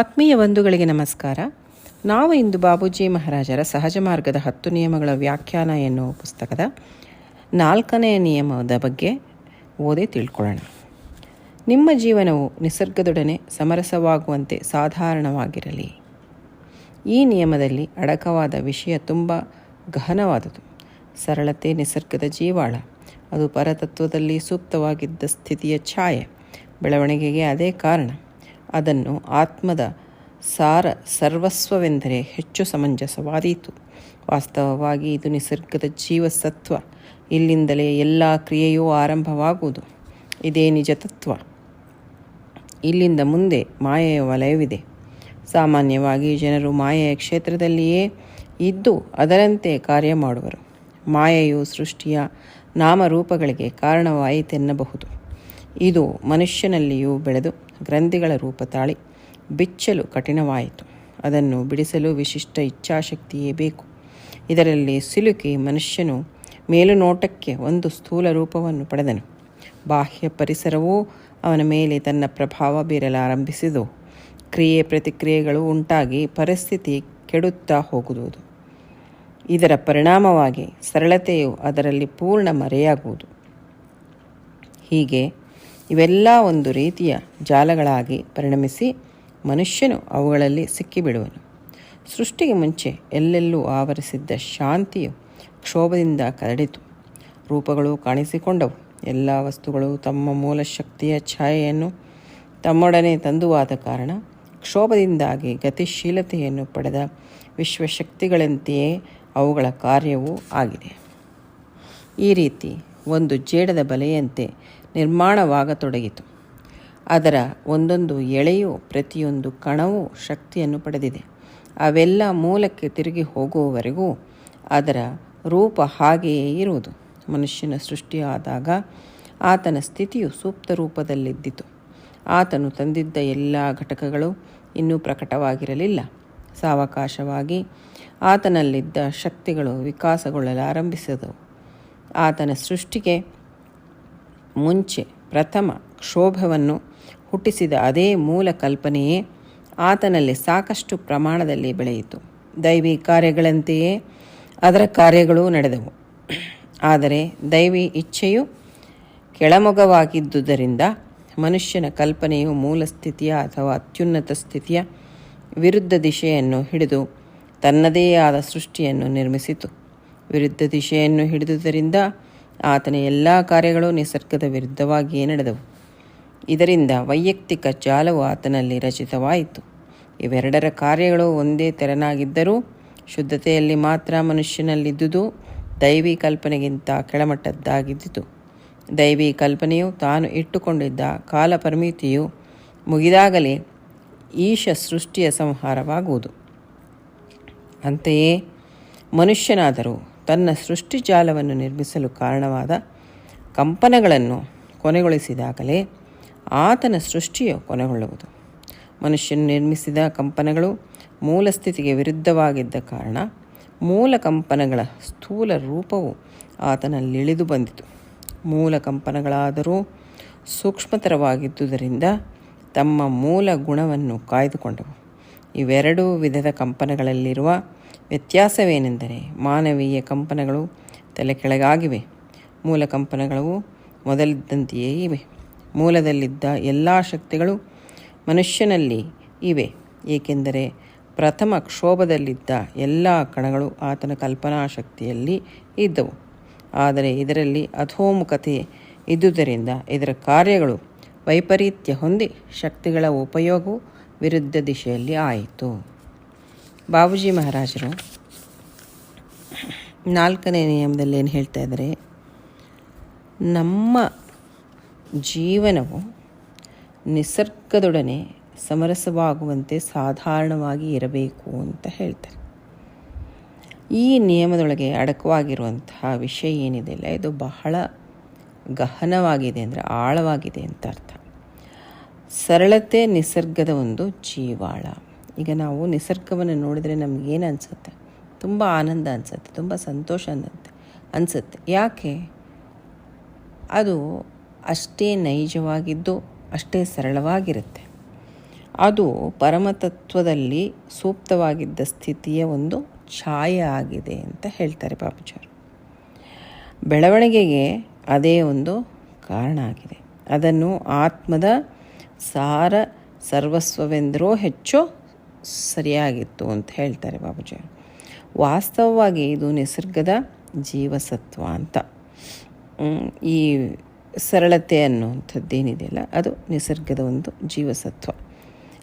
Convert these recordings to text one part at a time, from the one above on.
ಆತ್ಮೀಯ ಬಂಧುಗಳಿಗೆ ನಮಸ್ಕಾರ. ನಾವು ಇಂದು ಬಾಬೂಜಿ ಮಹಾರಾಜರ ಸಹಜ ಮಾರ್ಗದ ಹತ್ತು ನಿಯಮಗಳ ವ್ಯಾಖ್ಯಾನ ಎನ್ನುವ ಪುಸ್ತಕದ ನಾಲ್ಕನೆಯ ನಿಯಮದ ಬಗ್ಗೆ ಓದಿ ತಿಳ್ಕೊಳ್ಳೋಣ. ನಿಮ್ಮ ಜೀವನವು ನಿಸರ್ಗದೊಡನೆ ಸಮರಸವಾಗುವಂತೆ ಸಾಧಾರಣವಾಗಿರಲಿ. ಈ ನಿಯಮದಲ್ಲಿ ಅಡಕವಾದ ವಿಷಯ ತುಂಬ ಗಹನವಾದುದು ಸರಳತೆ, ನಿಸರ್ಗದ ಜೀವಾಳ, ಅದು ಪರತತ್ವದಲ್ಲಿ ಸೂಕ್ತವಾಗಿದ್ದ ಸ್ಥಿತಿಯ ಛಾಯೆ, ಬೆಳವಣಿಗೆಗೆ ಅದೇ ಕಾರಣ. ಅದನ್ನು ಆತ್ಮದ ಸಾರ ಸರ್ವಸ್ವವೆಂದರೆ ಹೆಚ್ಚು ಸಮಂಜಸವಾದೀತು. ವಾಸ್ತವವಾಗಿ ಇದು ನಿಸರ್ಗದ ಜೀವಸತ್ವ. ಇಲ್ಲಿಂದಲೇ ಎಲ್ಲ ಕ್ರಿಯೆಯೂ ಆರಂಭವಾಗುವುದು. ಇದೇ ನಿಜ ತತ್ವ ಇಲ್ಲಿಂದ ಮುಂದೆ ಮಾಯೆಯ ವಲಯವಿದೆ. ಸಾಮಾನ್ಯವಾಗಿ ಜನರು ಮಾಯೆಯ ಕ್ಷೇತ್ರದಲ್ಲಿಯೇ ಇದ್ದು ಅದರಂತೆ ಕಾರ್ಯ ಮಾಡುವರು. ಮಾಯೆಯು ಸೃಷ್ಟಿಯ ನಾಮರೂಪಗಳಿಗೆ ಕಾರಣವಾಯಿತೆನ್ನಬಹುದು. ಇದು ಮನುಷ್ಯನಲ್ಲಿಯೂ ಬೆಳೆದು ಗ್ರಂಥಿಗಳ ರೂಪ ತಾಳಿ ಬಿಚ್ಚಲು ಕಠಿಣವಾಯಿತು. ಅದನ್ನು ಬಿಡಿಸಲು ವಿಶಿಷ್ಟ ಇಚ್ಛಾಶಕ್ತಿಯೇ ಬೇಕು. ಇದರಲ್ಲಿ ಸಿಲುಕಿ ಮನುಷ್ಯನು ಮೇಲುನೋಟಕ್ಕೆ ಒಂದು ಸ್ಥೂಲ ರೂಪವನ್ನು ಪಡೆದನು. ಬಾಹ್ಯ ಪರಿಸರವೂ ಅವನ ಮೇಲೆ ತನ್ನ ಪ್ರಭಾವ ಬೀರಲಾರಂಭಿಸಿದವು ಕ್ರಿಯೆ ಪ್ರತಿಕ್ರಿಯೆಗಳು ಉಂಟಾಗಿ ಪರಿಸ್ಥಿತಿ ಕೆಡುತ್ತಾ ಹೋಗುವುದು. ಇದರ ಪರಿಣಾಮವಾಗಿ ಸರಳತೆಯು ಅದರಲ್ಲಿ ಪೂರ್ಣ ಮರೆಯಾಗುವುದು. ಹೀಗೆ ಇವೆಲ್ಲ ಒಂದು ರೀತಿಯ ಜಾಲಗಳಾಗಿ ಪರಿಣಮಿಸಿ ಮನುಷ್ಯನು ಅವುಗಳಲ್ಲಿ ಸಿಕ್ಕಿಬಿಡುವನು. ಸೃಷ್ಟಿಗೆ ಮುಂಚೆ ಎಲ್ಲೆಲ್ಲೂ ಆವರಿಸಿದ್ದ ಶಾಂತಿಯು ಕ್ಷೋಭದಿಂದ ಕರಡಿತು. ರೂಪಗಳು ಕಾಣಿಸಿಕೊಂಡವು. ಎಲ್ಲ ವಸ್ತುಗಳು ತಮ್ಮ ಮೂಲ ಶಕ್ತಿಯ ಛಾಯೆಯನ್ನು ತಮ್ಮೊಡನೆ ತಂದುವಾದ ಕಾರಣ ಕ್ಷೋಭದಿಂದಾಗಿ ಗತಿಶೀಲತೆಯನ್ನು ಪಡೆದ ವಿಶ್ವಶಕ್ತಿಗಳಂತೆಯೇ ಅವುಗಳ ಕಾರ್ಯವೂ ಆಗಿದೆ. ಈ ರೀತಿ ಒಂದು ಜೇಡದ ಬಲೆಯಂತೆ ನಿರ್ಮಾಣವಾಗತೊಡಗಿತು. ಅದರ ಒಂದೊಂದು ಎಳೆಯು ಪ್ರತಿಯೊಂದು ಕಣವೂ ಶಕ್ತಿಯನ್ನು ಪಡೆದಿದೆ. ಅವೆಲ್ಲ ಮೂಲಕ್ಕೆ ತಿರುಗಿ ಹೋಗುವವರೆಗೂ ಅದರ ರೂಪ ಹಾಗೆಯೇ ಇರುವುದು. ಮನುಷ್ಯನ ಸೃಷ್ಟಿಯಾದಾಗ ಆತನ ಸ್ಥಿತಿಯು ಸೂಕ್ತ ರೂಪದಲ್ಲಿದ್ದಿತು. ಆತನು ತಂದಿದ್ದ ಎಲ್ಲ ಘಟಕಗಳು ಇನ್ನೂ ಪ್ರಕಟವಾಗಿರಲಿಲ್ಲ. ಸಾವಕಾಶವಾಗಿ ಆತನಲ್ಲಿದ್ದ ಶಕ್ತಿಗಳು ವಿಕಾಸಗೊಳ್ಳಲಾರಂಭಿಸಿದವು. ಆತನ ಸೃಷ್ಟಿಗೆ ಮುಂಚೆ ಪ್ರಥಮ ಕ್ಷೋಭವನ್ನು ಹುಟ್ಟಿಸಿದ ಅದೇ ಮೂಲ ಕಲ್ಪನೆಯೇ ಆತನಲ್ಲಿ ಸಾಕಷ್ಟು ಪ್ರಮಾಣದಲ್ಲಿ ಬೆಳೆಯಿತು. ದೈವಿ ಕಾರ್ಯಗಳಂತೆಯೇ ಅದರ ಕಾರ್ಯಗಳೂ ನಡೆದವು. ಆದರೆ ದೈವಿ ಇಚ್ಛೆಯು ಕೆಳಮೊಗವಾಗಿದ್ದುದರಿಂದ ಮನುಷ್ಯನ ಕಲ್ಪನೆಯು ಮೂಲ ಸ್ಥಿತಿಯ ಅಥವಾ ಅತ್ಯುನ್ನತ ಸ್ಥಿತಿಯ ವಿರುದ್ಧ ದಿಶೆಯನ್ನು ಹಿಡಿದು ತನ್ನದೇ ಆದ ಸೃಷ್ಟಿಯನ್ನು ನಿರ್ಮಿಸಿತು. ವಿರುದ್ಧ ದಿಶೆಯನ್ನು ಹಿಡಿದುದರಿಂದ ಆತನ ಎಲ್ಲ ಕಾರ್ಯಗಳು ನಿಸರ್ಗದ ವಿರುದ್ಧವಾಗಿಯೇ ನಡೆದವು. ಇದರಿಂದ ವೈಯಕ್ತಿಕ ಜಾಲವು ಆತನಲ್ಲಿ ರಚಿತವಾಯಿತು. ಇವೆರಡರ ಕಾರ್ಯಗಳು ಒಂದೇ ತೆರನಾಗಿದ್ದರೂ ಶುದ್ಧತೆಯಲ್ಲಿ ಮಾತ್ರ ಮನುಷ್ಯನಲ್ಲಿದ್ದುದು ದೈವಿ ಕಲ್ಪನೆಗಿಂತ ಕೆಳಮಟ್ಟದ್ದಾಗಿದ್ದಿತು ದೈವಿ ಕಲ್ಪನೆಯು ತಾನು ಇಟ್ಟುಕೊಂಡಿದ್ದ ಕಾಲ ಪರಿಮಿತಿಯು ಮುಗಿದಾಗಲೇ ಈಶ ಸೃಷ್ಟಿಯ ಸಂಹಾರವಾಗುವುದು. ಅಂತೆಯೇ ಮನುಷ್ಯನಾದರೂ ತನ್ನ ಸೃಷ್ಟಿಜಾಲವನ್ನು ನಿರ್ಮಿಸಲು ಕಾರಣವಾದ ಕಂಪನಗಳನ್ನು ಕೊನೆಗೊಳಿಸಿದಾಗಲೇ ಆತನ ಸೃಷ್ಟಿಯು ಕೊನೆಗೊಳ್ಳುವುದು. ಮನುಷ್ಯನು ನಿರ್ಮಿಸಿದ ಕಂಪನಗಳು ಮೂಲ ಸ್ಥಿತಿಗೆ ವಿರುದ್ಧವಾಗಿದ್ದ ಕಾರಣ ಮೂಲ ಕಂಪನಗಳ ಸ್ಥೂಲ ರೂಪವು ಆತನಲ್ಲಿಳಿದು ಬಂದಿತು. ಮೂಲ ಕಂಪನಗಳಾದರೂ ಸೂಕ್ಷ್ಮತರವಾಗಿದ್ದುದರಿಂದ ತಮ್ಮ ಮೂಲ ಗುಣವನ್ನು ಕಾಯ್ದುಕೊಂಡವು. ಇವೆರಡೂ ವಿಧದ ಕಂಪನಗಳಲ್ಲಿರುವ ವ್ಯತ್ಯಾಸವೇನೆಂದರೆ ಮಾನವೀಯ ಕಂಪನಗಳು ತಲೆ ಕೆಳಗಾಗಿವೆ. ಮೂಲ ಕಂಪನಗಳು ಮೊದಲಿದ್ದಂತೆಯೇ ಇವೆ. ಮೂಲದಲ್ಲಿದ್ದ ಎಲ್ಲ ಶಕ್ತಿಗಳು ಮನುಷ್ಯನಲ್ಲಿ ಇವೆ. ಏಕೆಂದರೆ ಪ್ರಥಮ ಕ್ಷೋಭದಲ್ಲಿದ್ದ ಎಲ್ಲ ಕಣಗಳು ಆತನ ಕಲ್ಪನಾ ಶಕ್ತಿಯಲ್ಲಿ ಇದ್ದವು. ಆದರೆ ಇದರಲ್ಲಿ ಅಧೋಮುಖತೆ ಇದ್ದುದರಿಂದ ಇದರ ಕಾರ್ಯಗಳು ವೈಪರೀತ್ಯ ಹೊಂದಿ ಶಕ್ತಿಗಳ ಉಪಯೋಗವು ವಿರುದ್ಧ ದಿಶೆಯಲ್ಲಿ ಆಯಿತು. ಬಾಬುಜಿ ಮಹಾರಾಜರು ನಾಲ್ಕನೇ ನಿಯಮದಲ್ಲಿ ಏನು ಹೇಳ್ತಾ ಇದ್ದಾರೆ? ನಮ್ಮ ಜೀವನವು ನಿಸರ್ಗದೊಡನೆ ಸಮರಸವಾಗುವಂತೆ ಸಾಧಾರಣವಾಗಿ ಇರಬೇಕು ಅಂತ ಹೇಳ್ತಾರೆ. ಈ ನಿಯಮದೊಳಗೆ ಅಡಕವಾಗಿರುವಂತಹ ವಿಷಯ ಏನಿದೆ ಅಲ್ಲ, ಇದು ಬಹಳ ಗಹನವಾಗಿದೆ ಅಂದರೆ ಆಳವಾಗಿದೆ ಅಂತ ಅರ್ಥ. ಸರಳತೆ ನಿಸರ್ಗದ ಒಂದು ಜೀವಾಳ. ಈಗ ನಾವು ನಿಸರ್ಗವನ್ನು ನೋಡಿದರೆ ನಮಗೇನು ಅನಿಸುತ್ತೆ? ತುಂಬ ಆನಂದ ಅನಿಸುತ್ತೆ, ತುಂಬ ಸಂತೋಷ ಅನ್ನತ್ತೆ, ಅನಿಸುತ್ತೆ. ಯಾಕೆ? ಅದು ಅಷ್ಟೇ ನೈಜವಾಗಿದ್ದು, ಅಷ್ಟೇ ಸರಳವಾಗಿರುತ್ತೆ. ಅದು ಪರಮತತ್ವದಲ್ಲಿ ಸೂಕ್ತವಾಗಿದ್ದ ಸ್ಥಿತಿಯ ಒಂದು ಛಾಯೆ ಆಗಿದೆ ಅಂತ ಹೇಳ್ತಾರೆ ಬಾಬುಜಾರು ಬೆಳವಣಿಗೆಗೆ ಅದೇ ಒಂದು ಕಾರಣ ಆಗಿದೆ. ಅದನ್ನು ಆತ್ಮದ ಸಾರ ಸರ್ವಸ್ವವೆಂದರೂ ಹೆಚ್ಚು ಸರಿಯಾಗಿತ್ತು ಅಂತ ಹೇಳ್ತಾರೆ ಬಾಬುಜಿ ವಾಸ್ತವವಾಗಿ ಇದು ನಿಸರ್ಗದ ಜೀವಸತ್ವ ಅಂತ. ಈ ಸರಳತೆ ಅನ್ನುವಂಥದ್ದೇನಿದೆಯಲ್ಲ, ಅದು ನಿಸರ್ಗದ ಒಂದು ಜೀವಸತ್ವ.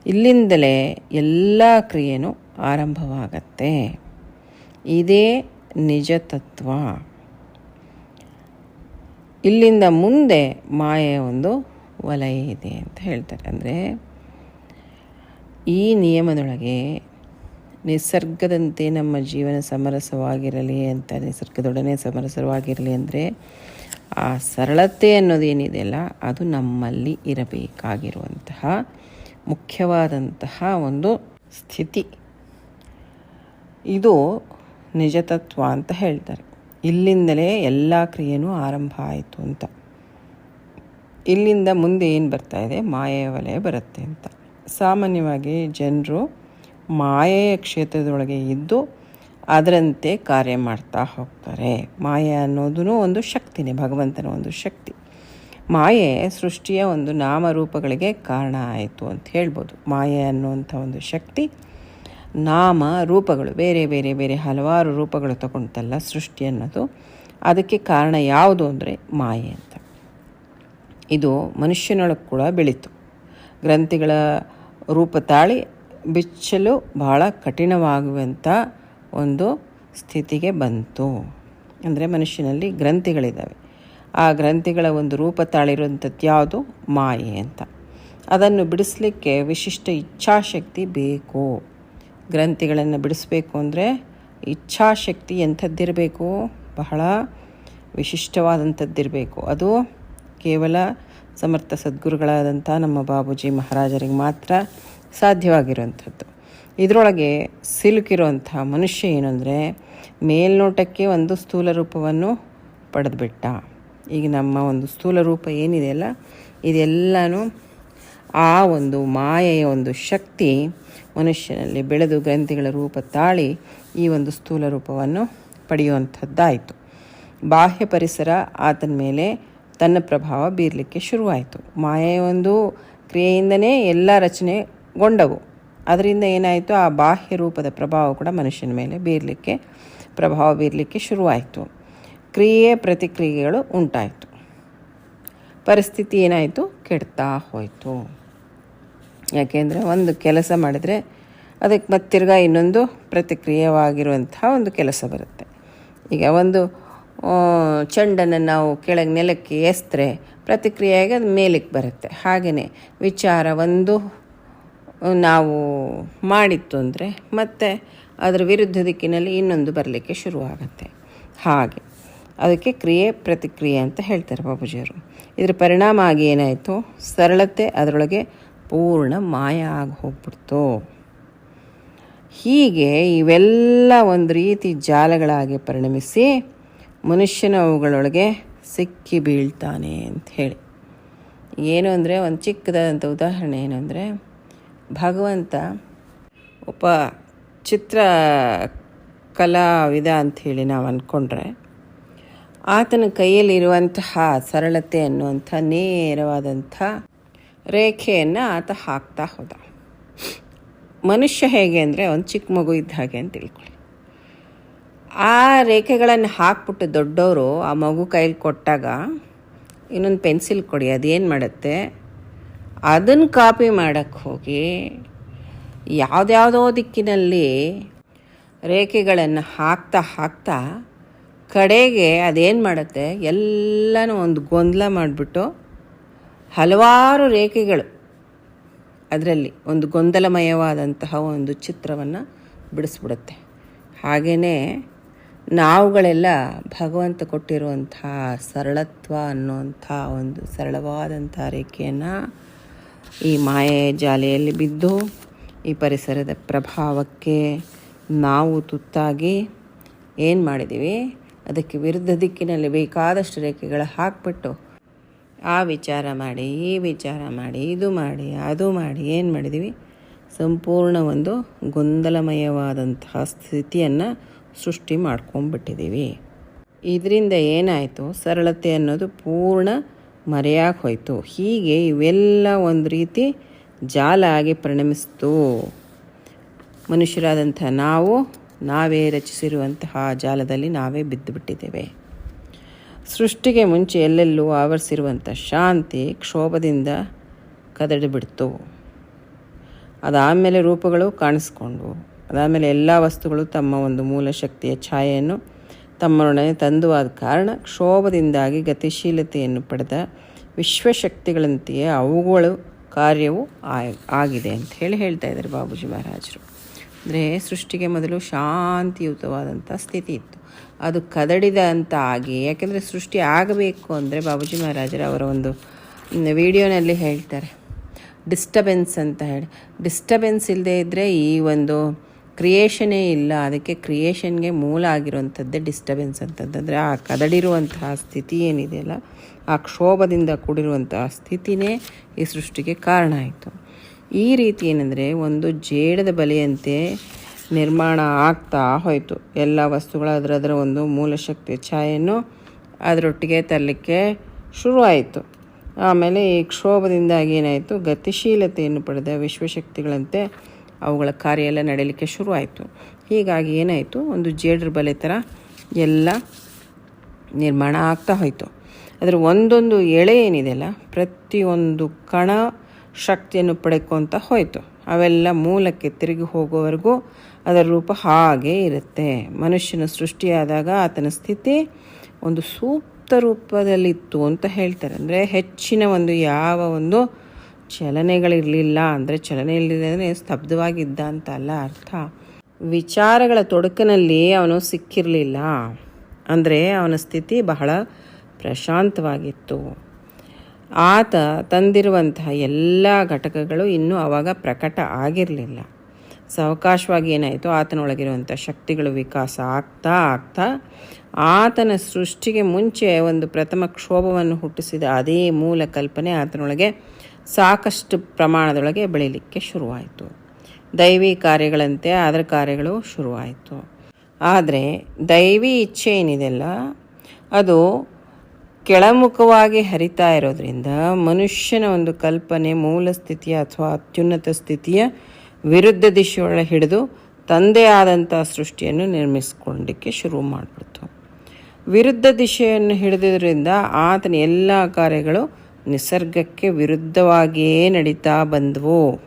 ಇಲ್ಲಿಂದಲೇ ಎಲ್ಲ ಕ್ರಿಯೆನೂ ಆರಂಭವಾಗತ್ತೆ. ಇದೇ ನಿಜ ತತ್ವ ಇಲ್ಲಿಂದ ಮುಂದೆ ಮಾಯೆಯ ಒಂದು ವಲಯ ಇದೆ ಅಂತ ಹೇಳ್ತಾರೆ. ಅಂದರೆ ಈ ನಿಯಮದೊಳಗೆ ನಿಸರ್ಗದಂತೆ ನಮ್ಮ ಜೀವನ ಸಮರಸವಾಗಿರಲಿ ಅಂತ, ನಿಸರ್ಗದೊಡನೆ ಸಮರಸವಾಗಿರಲಿ ಅಂದರೆ ಆ ಸರಳತೆ ಅನ್ನೋದೇನಿದೆಯಲ್ಲ ಅದು ನಮ್ಮಲ್ಲಿ ಇರಬೇಕಾಗಿರುವಂತಹ ಮುಖ್ಯವಾದಂತಹ ಒಂದು ಸ್ಥಿತಿ. ಇದು ನಿಜತತ್ವ ಅಂತ ಹೇಳ್ತಾರೆ. ಇಲ್ಲಿಂದಲೇ ಎಲ್ಲ ಕ್ರಿಯೆನೂ ಆರಂಭ ಆಯಿತು ಅಂತ. ಇಲ್ಲಿಂದ ಮುಂದೆ ಏನು ಬರ್ತಾ ಇದೆ? ಮಾಯೆಯ ವಲಯ ಬರುತ್ತೆ ಅಂತ. ಸಾಮಾನ್ಯವಾಗಿ ಜನರು ಮಾಯೆಯ ಕ್ಷೇತ್ರದೊಳಗೆ ಇದ್ದು ಅದರಂತೆ ಕಾರ್ಯ ಮಾಡ್ತಾ ಹೋಗ್ತಾರೆ. ಮಾಯೆ ಅನ್ನೋದೂ ಒಂದು ಶಕ್ತಿನೇ, ಭಗವಂತನ ಒಂದು ಶಕ್ತಿ. ಮಾಯೆ ಸೃಷ್ಟಿಯ ಒಂದು ನಾಮರೂಪಗಳಿಗೆ ಕಾರಣ ಆಯಿತು ಅಂತ ಹೇಳ್ಬೋದು. ಮಾಯೆ ಅನ್ನುವಂಥ ಒಂದು ಶಕ್ತಿ, ನಾಮ ರೂಪಗಳು, ಬೇರೆ ಬೇರೆ ಬೇರೆ ಹಲವಾರು ರೂಪಗಳು ತಗೊಳ್ತಲ್ಲ ಸೃಷ್ಟಿ ಅನ್ನೋದು. ಅದಕ್ಕೆ ಕಾರಣ ಯಾವುದು ಅಂದರೆ ಮಾಯೆ ಅಂತ. ಇದು ಮನುಷ್ಯನೊಳಗೆ ಕೂಡ ಬೆಳೀತು. ಗ್ರಂಥಿಗಳ ರೂಪ ತಾಳಿ ಬಿಚ್ಚಲು ಬಹಳ ಕಠಿಣವಾಗುವಂಥ ಒಂದು ಸ್ಥಿತಿಗೆ ಬಂತು. ಅಂದರೆ ಮನುಷ್ಯನಲ್ಲಿ ಗ್ರಂಥಿಗಳಿದ್ದಾವೆ ಆ ಗ್ರಂಥಿಗಳ ಒಂದು ರೂಪ ತಾಳಿರುವಂಥದ್ದು ಯಾವುದು? ಮಾಯೆ ಅಂತ. ಅದನ್ನು ಬಿಡಿಸ್ಲಿಕ್ಕೆ ವಿಶಿಷ್ಟ ಇಚ್ಛಾಶಕ್ತಿ ಬೇಕು. ಗ್ರಂಥಿಗಳನ್ನು ಬಿಡಿಸ್ಬೇಕು ಅಂದರೆ ಇಚ್ಛಾಶಕ್ತಿ ಎಂಥದ್ದಿರಬೇಕು? ಬಹಳ ವಿಶಿಷ್ಟವಾದಂಥದ್ದಿರಬೇಕು. ಅದು ಕೇವಲ ಸಮರ್ಥ ಸದ್ಗುರುಗಳಾದಂಥ ನಮ್ಮ ಬಾಬೂಜಿ ಮಹಾರಾಜರಿಗೆ ಮಾತ್ರ ಸಾಧ್ಯವಾಗಿರುವಂಥದ್ದು. ಇದರೊಳಗೆ ಸಿಲುಕಿರುವಂಥ ಮನುಷ್ಯ ಏನು ಅಂದರೆ ಮೇಲ್ನೋಟಕ್ಕೆ ಒಂದು ಸ್ಥೂಲ ರೂಪವನ್ನು ಪಡೆದುಬಿಟ್ಟ. ಈಗ ನಮ್ಮ ಒಂದು ಸ್ಥೂಲ ರೂಪ ಏನಿದೆಯಲ್ಲ ಇದೆಲ್ಲನೂ ಆ ಒಂದು ಮಾಯೆಯ ಒಂದು ಶಕ್ತಿ ಮನುಷ್ಯನಲ್ಲಿ ಬೆಳೆದು ಗ್ರಂಥಿಗಳ ರೂಪ ತಾಳಿ ಈ ಒಂದು ಸ್ಥೂಲ ರೂಪವನ್ನು ಪಡೆಯುವಂಥದ್ದಾಯಿತು. ಬಾಹ್ಯ ಪರಿಸರ ಆತನ ಮೇಲೆ ತನ್ನ ಪ್ರಭಾವ ಬೀರಲಿಕ್ಕೆ ಶುರುವಾಯಿತು. ಮಾಯೆಯ ಒಂದು ಕ್ರಿಯೆಯಿಂದನೇ ಎಲ್ಲ ರಚನೆಗೊಂಡವು ಅದರಿಂದ ಏನಾಯಿತು? ಆ ಬಾಹ್ಯ ರೂಪದ ಪ್ರಭಾವ ಕೂಡ ಮನುಷ್ಯನ ಮೇಲೆ ಬೀರಲಿಕ್ಕೆ, ಪ್ರಭಾವ ಬೀರಲಿಕ್ಕೆ ಶುರುವಾಯಿತು. ಕ್ರಿಯೆ ಪ್ರತಿಕ್ರಿಯೆಗಳು ಉಂಟಾಯಿತು. ಪರಿಸ್ಥಿತಿ ಏನಾಯಿತು? ಕೆಡ್ತಾ ಹೋಯಿತು. ಯಾಕೆಂದರೆ ಒಂದು ಕೆಲಸ ಮಾಡಿದರೆ ಅದಕ್ಕೆ ಮತ್ತಿರ್ಗ ಇನ್ನೊಂದು ಪ್ರತಿಕ್ರಿಯವಾಗಿರುವಂತಹ ಒಂದು ಕೆಲಸ ಬರುತ್ತೆ. ಈಗ ಒಂದು ಚೆಂಡನ್ನು ನಾವು ಕೆಳಗೆ ನೆಲಕ್ಕೆ ಎಸ್ತ್ರೆ, ಪ್ರತಿಕ್ರಿಯೆಯಾಗಿ ಅದು ಮೇಲಕ್ಕೆ ಬರುತ್ತೆ. ಹಾಗೆಯೇ ವಿಚಾರ ಒಂದು ನಾವು ಮಾಡಿತ್ತು ಅಂದರೆ ಮತ್ತೆ ಅದರ ವಿರುದ್ಧ ದಿಕ್ಕಿನಲ್ಲಿ ಇನ್ನೊಂದು ಬರಲಿಕ್ಕೆ ಶುರುವಾಗತ್ತೆ. ಹಾಗೆ ಅದಕ್ಕೆ ಕ್ರಿಯೆ, ಪ್ರತಿಕ್ರಿಯೆ ಅಂತ ಹೇಳ್ತಾರೆ ಬಾಬುಜಿಯವರು. ಇದರ ಪರಿಣಾಮ ಆಗಿ ಏನಾಯಿತು? ಸರಳತೆ ಅದರೊಳಗೆ ಪೂರ್ಣ ಮಾಯ ಆಗಿ ಹೋಗ್ಬಿಡ್ತು. ಹೀಗೆ ಇವೆಲ್ಲ ಒಂದು ರೀತಿ ಜಾಲಗಳಾಗಿ ಪರಿಣಮಿಸಿ ಮನುಷ್ಯನ ಅವುಗಳೊಳಗೆ ಸಿಕ್ಕಿ ಬೀಳ್ತಾನೆ ಅಂತ ಹೇಳಿ. ಏನು ಅಂದರೆ ಒಂದು ಚಿಕ್ಕದಾದಂಥ ಉದಾಹರಣೆ ಏನು ಅಂದರೆ ಭಗವಂತ ಒಬ್ಬ ಚಿತ್ರ ಕಲಾವಿದ ಅಂಥೇಳಿ ನಾವು ಅಂದ್ಕೊಂಡ್ರೆ ಆತನ ಕೈಯಲ್ಲಿರುವಂತಹ ಸರಳತೆ ಅನ್ನುವಂಥ ನೇರವಾದಂಥ ರೇಖೆಯನ್ನು ಆತ ಹಾಕ್ತಾ ಹೋದ. ಮನುಷ್ಯ ಹೇಗೆ ಅಂದರೆ ಒಂದು ಚಿಕ್ಕ ಮಗು ಇದ್ದ ಹಾಗೆ ಅಂತ ತಿಳ್ಕೊಳ್ಳಿ. ಆ ರೇಖೆಗಳನ್ನು ಹಾಕ್ಬಿಟ್ಟು ದೊಡ್ಡವರು ಆ ಮಗು ಕೈಲಿ ಕೊಟ್ಟಾಗ ಇನ್ನೊಂದು ಪೆನ್ಸಿಲ್ ಕೊಡಿ, ಅದೇನು ಮಾಡುತ್ತೆ? ಅದನ್ನು ಕಾಪಿ ಮಾಡೋಕ್ಕೆ ಹೋಗಿ ಯಾವುದ್ಯಾವುದೋ ದಿಕ್ಕಿನಲ್ಲಿ ರೇಖೆಗಳನ್ನು ಹಾಕ್ತಾ ಹಾಕ್ತಾ ಕಡೆಗೆ ಅದೇನು ಮಾಡುತ್ತೆ? ಎಲ್ಲನೂ ಒಂದು ಗೊಂದಲ ಮಾಡಿಬಿಟ್ಟು ಹಲವಾರು ರೇಖೆಗಳು ಅದರಲ್ಲಿ ಒಂದು ಗೊಂದಲಮಯವಾದಂತಹ ಒಂದು ಚಿತ್ರವನ್ನು ಬಿಡಿಸ್ಬಿಡುತ್ತೆ. ಹಾಗೆಯೇ ನಾವುಗಳೆಲ್ಲ ಭಗವಂತ ಕೊಟ್ಟಿರುವಂಥ ಸರಳತ್ವ ಅನ್ನುವಂಥ ಒಂದು ಸರಳವಾದಂಥ ರೇಖೆಯನ್ನು ಈ ಮಾಯೆ ಜಾಲೆಯಲ್ಲಿ ಬಿದ್ದು ಈ ಪರಿಸರದ ಪ್ರಭಾವಕ್ಕೆ ನಾವು ತುತ್ತಾಗಿ ಏನು ಮಾಡಿದ್ದೀವಿ? ಅದಕ್ಕೆ ವಿರುದ್ಧ ದಿಕ್ಕಿನಲ್ಲಿ ಬೇಕಾದಷ್ಟು ರೇಖೆಗಳು ಹಾಕ್ಬಿಟ್ಟು ಆ ವಿಚಾರ ಮಾಡಿ, ಈ ವಿಚಾರ ಮಾಡಿ, ಇದು ಮಾಡಿ, ಅದು ಮಾಡಿ ಏನು ಮಾಡಿದ್ದೀವಿ? ಸಂಪೂರ್ಣ ಒಂದು ಗೊಂದಲಮಯವಾದಂತಹ ಸ್ಥಿತಿಯನ್ನು ಸೃಷ್ಟಿ ಮಾಡ್ಕೊಂಬಿಟ್ಟಿದ್ದೀವಿ ಇದರಿಂದ ಏನಾಯಿತು? ಸರಳತೆ ಅನ್ನೋದು ಪೂರ್ಣ ಮರೆಯಾಗಿ ಹೋಯಿತು. ಹೀಗೆ ಇವೆಲ್ಲ ಒಂದು ರೀತಿ ಜಾಲ ಆಗಿ ಪರಿಣಮಿಸ್ತು. ಮನುಷ್ಯರಾದಂಥ ನಾವು, ನಾವೇ ರಚಿಸಿರುವಂತಹ ಜಾಲದಲ್ಲಿ ನಾವೇ ಬಿದ್ದುಬಿಟ್ಟಿದ್ದೇವೆ. ಸೃಷ್ಟಿಗೆ ಮುಂಚೆ ಎಲ್ಲೆಲ್ಲೂ ಆವರಿಸಿರುವಂಥ ಶಾಂತಿ ಕ್ಷೋಭದಿಂದ ಕದಡಿಬಿಡ್ತು ಅದಾದಮೇಲೆ ರೂಪಗಳು ಕಾಣಿಸ್ಕೊಂಡು ಅದಾದಮೇಲೆ ಎಲ್ಲ ವಸ್ತುಗಳು ತಮ್ಮ ಒಂದು ಮೂಲ ಶಕ್ತಿಯ ಛಾಯೆಯನ್ನು ತಮ್ಮೊಡನೆ ತಂದು ಆದ ಕಾರಣ ಕ್ಷೋಭದಿಂದಾಗಿ ಗತಿಶೀಲತೆಯನ್ನು ಪಡೆದ ವಿಶ್ವಶಕ್ತಿಗಳಂತೆಯೇ ಅವುಗಳು ಕಾರ್ಯವು ಆಗಿದೆ ಅಂತ ಹೇಳಿ ಹೇಳ್ತಾ ಇದ್ದಾರೆ ಬಾಬೂಜಿ ಮಹಾರಾಜರು. ಅಂದರೆ ಸೃಷ್ಟಿಗೆ ಮೊದಲು ಶಾಂತಿಯುತವಾದಂಥ ಸ್ಥಿತಿ ಇತ್ತು. ಅದು ಕದಡಿದ ಅಂತ ಆಗಿ, ಯಾಕೆಂದರೆ ಸೃಷ್ಟಿ ಆಗಬೇಕು ಅಂದರೆ ಬಾಬೂಜಿ ಮಹಾರಾಜರು ಅವರ ಒಂದು ವಿಡಿಯೋನಲ್ಲಿ ಹೇಳ್ತಾರೆ. ಡಿಸ್ಟಬೆನ್ಸ್ ಅಂತ ಹೇಳಿ. ಡಿಸ್ಟಬೆನ್ಸ್ ಇಲ್ಲದೆ ಇದ್ದರೆ ಈ ಒಂದು ಕ್ರಿಯೇಷನೇ ಇಲ್ಲ. ಅದಕ್ಕೆ ಕ್ರಿಯೇಷನ್ಗೆ ಮೂಲ ಆಗಿರುವಂಥದ್ದೇ ಡಿಸ್ಟರ್ಬೆನ್ಸ್ ಅಂತಂದರೆ ಆ ಕದಡಿರುವಂತಹ ಸ್ಥಿತಿ ಏನಿದೆಯಲ್ಲ ಆ ಕ್ಷೋಭದಿಂದ ಕೂಡಿರುವಂತಹ ಸ್ಥಿತಿನೇ ಈ ಸೃಷ್ಟಿಗೆ ಕಾರಣ ಆಯಿತು. ಈ ರೀತಿ ಏನಂದರೆ ಒಂದು ಜೇಡದ ಬಲೆಯಂತೆ ನಿರ್ಮಾಣ ಆಗ್ತಾ ಹೋಯಿತು. ಎಲ್ಲ ವಸ್ತುಗಳು ಅದರದರ ಒಂದು ಮೂಲಶಕ್ತಿ ಛಾಯೆಯನ್ನು ಅದರೊಟ್ಟಿಗೆ ತರಲಿಕ್ಕೆ ಶುರುವಾಯಿತು. ಆಮೇಲೆ ಈ ಕ್ಷೋಭದಿಂದಾಗಿ ಏನಾಯಿತು? ಗತಿಶೀಲತೆಯನ್ನು ಪಡೆದ ವಿಶ್ವಶಕ್ತಿಗಳಂತೆ ಅವುಗಳ ಕಾರ್ಯ ಎಲ್ಲ ನಡೀಲಿಕ್ಕೆ ಶುರುವಾಯಿತು. ಹೀಗಾಗಿ ಏನಾಯಿತು? ಒಂದು ಜೇಡ್ರ ಬಲೆ ಥರ ಎಲ್ಲ ನಿರ್ಮಾಣ ಆಗ್ತಾ ಹೋಯಿತು. ಅದರ ಒಂದೊಂದು ಎಳೆ ಏನಿದೆಯಲ್ಲ ಪ್ರತಿಯೊಂದು ಕಣ ಶಕ್ತಿಯನ್ನು ಪಡೆಕೊಂತ ಹೋಯಿತು. ಅವೆಲ್ಲ ಮೂಲಕ್ಕೆ ತಿರುಗಿ ಹೋಗೋವರೆಗೂ ಅದರ ರೂಪ ಹಾಗೇ ಇರುತ್ತೆ. ಮನುಷ್ಯನ ಸೃಷ್ಟಿಯಾದಾಗ ಆತನ ಸ್ಥಿತಿ ಒಂದು ಸೂಕ್ತ ರೂಪದಲ್ಲಿತ್ತು ಅಂತ ಹೇಳ್ತಾರೆ. ಅಂದರೆ ಹೆಚ್ಚಿನ ಒಂದು ಯಾವ ಒಂದು ಚಲನೆಗಳಿರಲಿಲ್ಲ ಅಂದರೆ ಚಲನೆ ಇಲ್ಲದೇ ಸ್ತಬ್ಧವಾಗಿದ್ದ ಅಂತ ಅಲ್ಲ ಅರ್ಥ? ವಿಚಾರಗಳ ತೊಡಕಿನಲ್ಲಿ ಅವನು ಸಿಕ್ಕಿರಲಿಲ್ಲ ಅಂದರೆ ಅವನ ಸ್ಥಿತಿ ಬಹಳ ಪ್ರಶಾಂತವಾಗಿತ್ತು. ಆತ ತಂದಿರುವಂತಹ ಎಲ್ಲ ಘಟಕಗಳು ಇನ್ನೂ ಆವಾಗ ಪ್ರಕಟ ಆಗಿರಲಿಲ್ಲ. ಸಾವಕಾಶವಾಗಿ ಏನಾಯಿತು ಆತನೊಳಗಿರುವಂಥ ಶಕ್ತಿಗಳು ವಿಕಾಸ ಆಗ್ತಾ ಆಗ್ತಾ ಆತನ ಸೃಷ್ಟಿಗೆ ಮುಂಚೆ ಒಂದು ಪ್ರಥಮ ಕ್ಷೋಭವನ್ನು ಹುಟ್ಟಿಸಿದ ಅದೇ ಮೂಲ ಕಲ್ಪನೆ ಆತನೊಳಗೆ ಸಾಕಷ್ಟು ಪ್ರಮಾಣದೊಳಗೆ ಬೆಳೀಲಿಕ್ಕೆ ಶುರುವಾಯಿತು. ದೈವಿ ಕಾರ್ಯಗಳಂತೆ ಅದರ ಕಾರ್ಯಗಳು ಶುರುವಾಯಿತು. ಆದರೆ ದೈವಿ ಇಚ್ಛೆ ಏನಿದೆಯಲ್ಲ, ಅದು ಕೆಳಮುಖವಾಗಿ ಹರಿತಾ ಇರೋದ್ರಿಂದ ಮನುಷ್ಯನ ಒಂದು ಕಲ್ಪನೆ, ಮೂಲ ಸ್ಥಿತಿಯ ಅಥವಾ ಅತ್ಯುನ್ನತ ಸ್ಥಿತಿಯ ವಿರುದ್ಧ ದಿಶೆಯೊಳ ಹಿಡಿದು ತಂದೆ ಆದಂಥ ಸೃಷ್ಟಿಯನ್ನು ನಿರ್ಮಿಸಿಕೊಂಡಕ್ಕೆ ಶುರು ಮಾಡಿಬಿಡ್ತು. ವಿರುದ್ಧ ದಿಶೆಯನ್ನು ಹಿಡಿದ್ರಿಂದ ಆತನ ಎಲ್ಲ ಕಾರ್ಯಗಳು ನಿಸರ್ಗಕ್ಕೆ ವಿರುದ್ಧವಾಗಿಯೇ ನಡೀತಾ ಬಂದವು.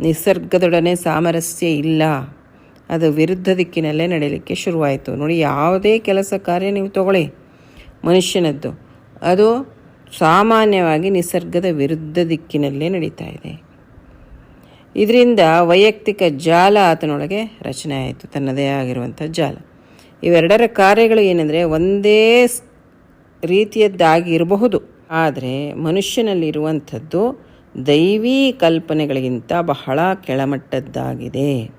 ನಿಸರ್ಗದೊಡನೆ ಸಾಮರಸ್ಯ ಇಲ್ಲ. ಅದು ವಿರುದ್ಧ ದಿಕ್ಕಿನಲ್ಲೇ ನಡೀಲಿಕ್ಕೆ ಶುರುವಾಯಿತು. ನೋಡಿ, ಯಾವುದೇ ಕೆಲಸ ಕಾರ್ಯ ನೀವು ತಗೊಳ್ಳಿ, ಮನುಷ್ಯನದ್ದು. ಅದು ಸಾಮಾನ್ಯವಾಗಿ ನಿಸರ್ಗದ ವಿರುದ್ಧ ದಿಕ್ಕಿನಲ್ಲೇ ನಡೀತಾ ಇದೆ. ಇದರಿಂದ ವೈಯಕ್ತಿಕ ಜಾಲ ಆತನೊಳಗೆ ರಚನೆ ಆಯಿತು, ತನ್ನದೇ ಆಗಿರುವಂಥ ಜಾಲ. ಇವೆರಡರ ಕಾರ್ಯಗಳು ಏನೆಂದರೆ, ಒಂದೇ ರೀತಿಯದ್ದಾಗಿ ಇರಬಹುದು ಆದರೆ ಮನುಷ್ಯನಲ್ಲಿರುವಂಥದ್ದು ದೈವೀ ಕಲ್ಪನೆಗಳಿಗಿಂತ ಬಹಳ ಕೆಳಮಟ್ಟದ್ದಾಗಿದೆ.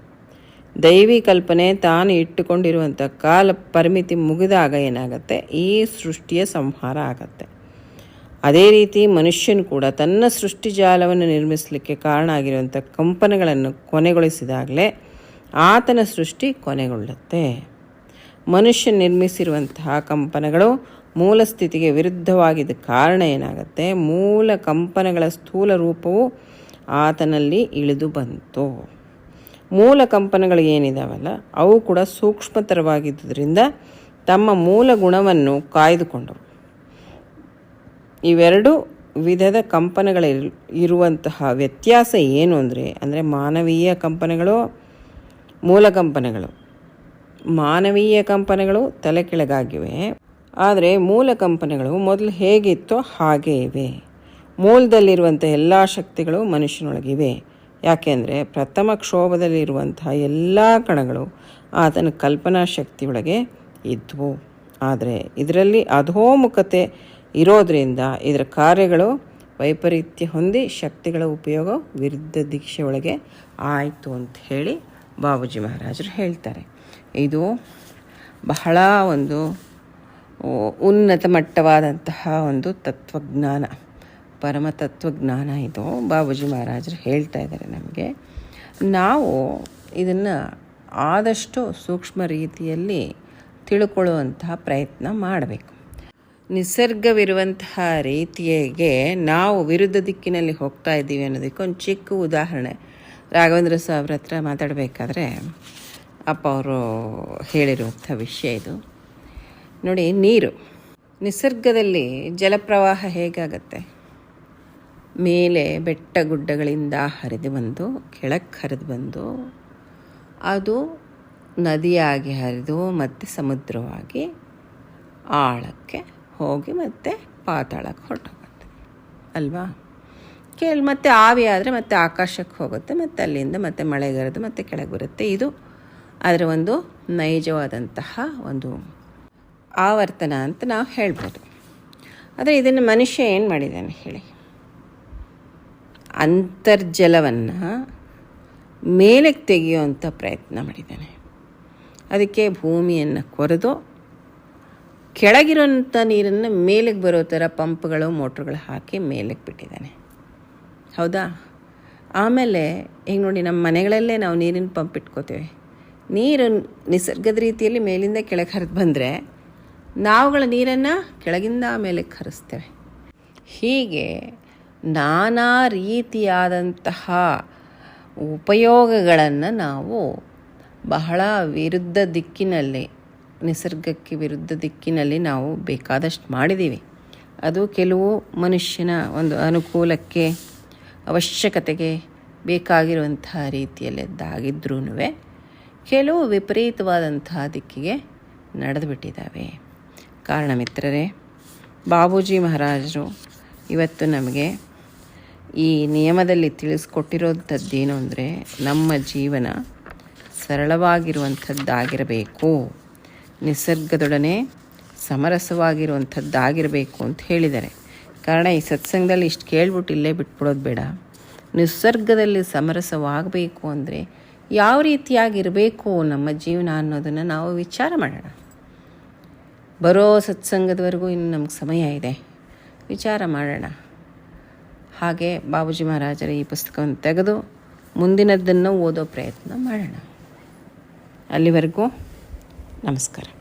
ದೈವಿ ಕಲ್ಪನೆ ತಾನು ಇಟ್ಟುಕೊಂಡಿರುವಂಥ ಕಾಲ ಪರಿಮಿತಿ ಮುಗಿದಾಗ ಏನಾಗುತ್ತೆ? ಈ ಸೃಷ್ಟಿಯ ಸಂಹಾರ ಆಗತ್ತೆ. ಅದೇ ರೀತಿ ಮನುಷ್ಯನು ಕೂಡ ತನ್ನ ಸೃಷ್ಟಿ ಜಾಲವನ್ನು ನಿರ್ಮಿಸಲಿಕ್ಕೆ ಕಾರಣ ಆಗಿರುವಂಥ ಕಂಪನಗಳನ್ನು ಕೊನೆಗೊಳಿಸಿದಾಗಲೇ ಆತನ ಸೃಷ್ಟಿ ಕೊನೆಗೊಳ್ಳುತ್ತೆ. ಮನುಷ್ಯ ನಿರ್ಮಿಸಿರುವಂತಹ ಕಂಪನಗಳು ಮೂಲ ಸ್ಥಿತಿಗೆ ವಿರುದ್ಧವಾಗಿದ್ದ ಕಾರಣ ಏನಾಗುತ್ತೆ? ಮೂಲ ಕಂಪನಗಳ ಸ್ಥೂಲ ರೂಪವು ಆತನಲ್ಲಿ ಇಳಿದು ಬಂತು. ಮೂಲ ಕಂಪನಗಳು ಏನಿದಾವಲ್ಲ, ಅವು ಕೂಡ ಸೂಕ್ಷ್ಮತರವಾಗಿದ್ದುದರಿಂದ ತಮ್ಮ ಮೂಲ ಗುಣವನ್ನು ಕಾಯ್ದುಕೊಂಡವು. ಇವೆರಡು ವಿಧದ ಕಂಪನಗಳ ಇರುವಂತಹ ವ್ಯತ್ಯಾಸ ಏನು ಅಂದರೆ ಅಂದರೆ ಮಾನವೀಯ ಕಂಪನಗಳು, ಮೂಲ ಕಂಪನಗಳು. ಮಾನವೀಯ ಕಂಪನಗಳು ತಲೆ ಕೆಳಗಾಗಿವೆ. ಆದರೆ ಮೂಲ ಕಂಪನಗಳು ಮೊದಲು ಹೇಗಿತ್ತೋ ಹಾಗೇ ಇವೆ. ಮೂಲದಲ್ಲಿರುವಂಥ ಎಲ್ಲ ಶಕ್ತಿಗಳು ಮನುಷ್ಯನೊಳಗಿವೆ. ಯಾಕೆಂದರೆ ಪ್ರಥಮ ಕ್ಷೋಭದಲ್ಲಿರುವಂತಹ ಎಲ್ಲ ಕಣಗಳು ಆತನ ಕಲ್ಪನಾ ಶಕ್ತಿಯೊಳಗೆ ಇದ್ವು. ಆದರೆ ಇದರಲ್ಲಿ ಅಧೋಮುಖತೆ ಇರೋದರಿಂದ ಇದರ ಕಾರ್ಯಗಳು ವೈಪರೀತ್ಯ ಹೊಂದಿ ಶಕ್ತಿಗಳ ಉಪಯೋಗ ವಿರುದ್ಧ ದೀಕ್ಷೆ ಒಳಗೆ ಆಯಿತು ಅಂತ ಹೇಳಿ ಬಾಬೂಜಿ ಮಹಾರಾಜರು ಹೇಳ್ತಾರೆ. ಇದು ಬಹಳ ಒಂದು ಉನ್ನತ ಮಟ್ಟವಾದಂತಹ ಒಂದು ತತ್ವಜ್ಞಾನ, ಪರಮ ತತ್ವಜ್ಞಾನ ಇದು ಬಾಬೂಜಿ ಮಹಾರಾಜರು ಹೇಳ್ತಾ ಇದ್ದಾರೆ ನಮಗೆ. ನಾವು ಇದನ್ನು ಆದಷ್ಟು ಸೂಕ್ಷ್ಮ ರೀತಿಯಲ್ಲಿ ತಿಳ್ಕೊಳ್ಳುವಂತಹ ಪ್ರಯತ್ನ ಮಾಡಬೇಕು. ನಿಸರ್ಗವಿರುವಂತಹ ರೀತಿಯಾಗೆ ನಾವು ವಿರುದ್ಧ ದಿಕ್ಕಿನಲ್ಲಿ ಹೋಗ್ತಾ ಇದ್ದೀವಿ ಅನ್ನೋದಕ್ಕೆ ಒಂದು ಚಿಕ್ಕ ಉದಾಹರಣೆ. ರಾಘವೇಂದ್ರ ಸಾವ್ರ ಹತ್ರ ಮಾತಾಡಬೇಕಾದ್ರೆ ಅಪ್ಪ ಅವರು ಹೇಳಿರುವಂಥ ವಿಷಯ ಇದು. ನೋಡಿ, ನೀರು. ನಿಸರ್ಗದಲ್ಲಿ ಜಲಪ್ರವಾಹ ಹೇಗಾಗತ್ತೆ? ಮೇಲೆ ಬೆಟ್ಟ ಗುಡ್ಡಗಳಿಂದ ಹರಿದು ಬಂದು ಕೆಳಕ್ಕೆ ಹರಿದು ಬಂದು, ಅದು ನದಿಯಾಗಿ ಹರಿದು ಮತ್ತು ಸಮುದ್ರವಾಗಿ ಆಳಕ್ಕೆ ಹೋಗಿ ಮತ್ತೆ ಪಾತಾಳಕ್ಕೆ ಹೊರಟೋಗುತ್ತೆ. ಅಲ್ವಾ? ಕೇಳಿ, ಮತ್ತೆ ಆವಿ ಆದರೆ ಮತ್ತೆ ಆಕಾಶಕ್ಕೆ ಹೋಗುತ್ತೆ, ಮತ್ತು ಅಲ್ಲಿಂದ ಮತ್ತೆ ಮಳೆಗರೆದು ಮತ್ತೆ ಕೆಳಗೆ ಬರುತ್ತೆ. ಇದು ಅದರ ಒಂದು ನೈಜವಾದಂತಹ ಒಂದು ಆವರ್ತನ ಅಂತ ನಾವು ಹೇಳ್ಬೋದು. ಆದರೆ ಇದನ್ನು ಮನುಷ್ಯ ಏನು ಮಾಡಿದ್ದಾನೆ ಹೇಳಿ? ಅಂತರ್ಜಲವನ್ನು ಮೇಲಕ್ಕೆ ತೆಗೆಯುವಂಥ ಪ್ರಯತ್ನ ಮಾಡಿದ್ದಾನೆ. ಅದಕ್ಕೆ ಭೂಮಿಯನ್ನು ಕೊರೆದು ಕೆಳಗಿರುವಂಥ ನೀರನ್ನು ಮೇಲಕ್ಕೆ ಬರೋ ಥರ ಪಂಪ್ಗಳು, ಮೋಟ್ರ್ಗಳು ಹಾಕಿ ಮೇಲಕ್ಕೆ ಬಿಟ್ಟಿದ್ದಾನೆ. ಹೌದಾ? ಆಮೇಲೆ ಈಗ ನೋಡಿ ನಮ್ಮ ಮನೆಗಳಲ್ಲೇ ನಾವು ನೀರಿನ ಪಂಪ್ ಇಟ್ಕೋತೇವೆ. ನೀರು ನಿಸರ್ಗದ ರೀತಿಯಲ್ಲಿ ಮೇಲಿಂದ ಕೆಳಗೆ ಹರಿದು ಬಂದರೆ ನಾವುಗಳ ನೀರನ್ನು ಕೆಳಗಿಂದ ಮೇಲೆ ಕರೆಸ್ತೇವೆ. ಹೀಗೆ ನಾನಾ ರೀತಿಯಾದಂತಹ ಉಪಯೋಗಗಳನ್ನು ನಾವು ಬಹಳ ವಿರುದ್ಧ ದಿಕ್ಕಿನಲ್ಲಿ, ನಿಸರ್ಗಕ್ಕೆ ವಿರುದ್ಧ ದಿಕ್ಕಿನಲ್ಲಿ ನಾವು ಬೇಕಾದಷ್ಟು ಮಾಡಿದ್ದೀವಿ ಅದು ಕೆಲವು ಮನುಷ್ಯನ ಒಂದು ಅನುಕೂಲಕ್ಕೆ, ಅವಶ್ಯಕತೆಗೆ ಬೇಕಾಗಿರುವಂತಹ ರೀತಿಯಲ್ಲಿದ್ದಾಗಿದ್ರೂ ಕೆಲವು ವಿಪರೀತವಾದಂತಹ ದಿಕ್ಕಿಗೆ ನಡೆದು ಬಿಟ್ಟಿದ್ದಾವೆ ಕಾರಣ ಮಿತ್ರರೇ, ಬಾಬೂಜಿ ಮಹಾರಾಜರು ಇವತ್ತು ನಮಗೆ ಈ ನಿಯಮದಲ್ಲಿ ತಿಳಿಸ್ಕೊಟ್ಟಿರೋಂಥದ್ದೇನು ಅಂದರೆ ನಮ್ಮ ಜೀವನ ಸರಳವಾಗಿರುವಂಥದ್ದಾಗಿರಬೇಕು, ನಿಸರ್ಗದೊಡನೆ ಸಮರಸವಾಗಿರುವಂಥದ್ದಾಗಿರಬೇಕು ಅಂತ ಹೇಳಿದ್ದಾರೆ. ಕಾರಣ ಈ ಸತ್ಸಂಗದಲ್ಲಿ ಇಷ್ಟು ಕೇಳ್ಬಿಟ್ಟು ಇಲ್ಲೇ ಬಿಟ್ಬಿಡೋದು ಬೇಡ. ನಿಸರ್ಗದಲ್ಲಿ ಸಮರಸವಾಗಬೇಕು ಅಂದರೆ ಯಾವ ರೀತಿಯಾಗಿರಬೇಕು ನಮ್ಮ ಜೀವನ ಅನ್ನೋದನ್ನು ನಾವು ವಿಚಾರ ಮಾಡೋಣ. ಬರೋ ಸತ್ಸಂಗದವರೆಗೂ ಇನ್ನು ನಮ್ಗೆ ಸಮಯ ಇದೆ. ವಿಚಾರ ಮಾಡೋಣ. ಹಾಗೆ ಬಾಬುಜಿ ಮಹಾರಾಜರ ಈ ಪುಸ್ತಕವನ್ನು ತೆಗೆದು ಮುಂದಿನದ್ದನ್ನು ಓದೋ ಪ್ರಯತ್ನ ಮಾಡೋಣ. ಅಲ್ಲಿವರೆಗೂ ನಮಸ್ಕಾರ.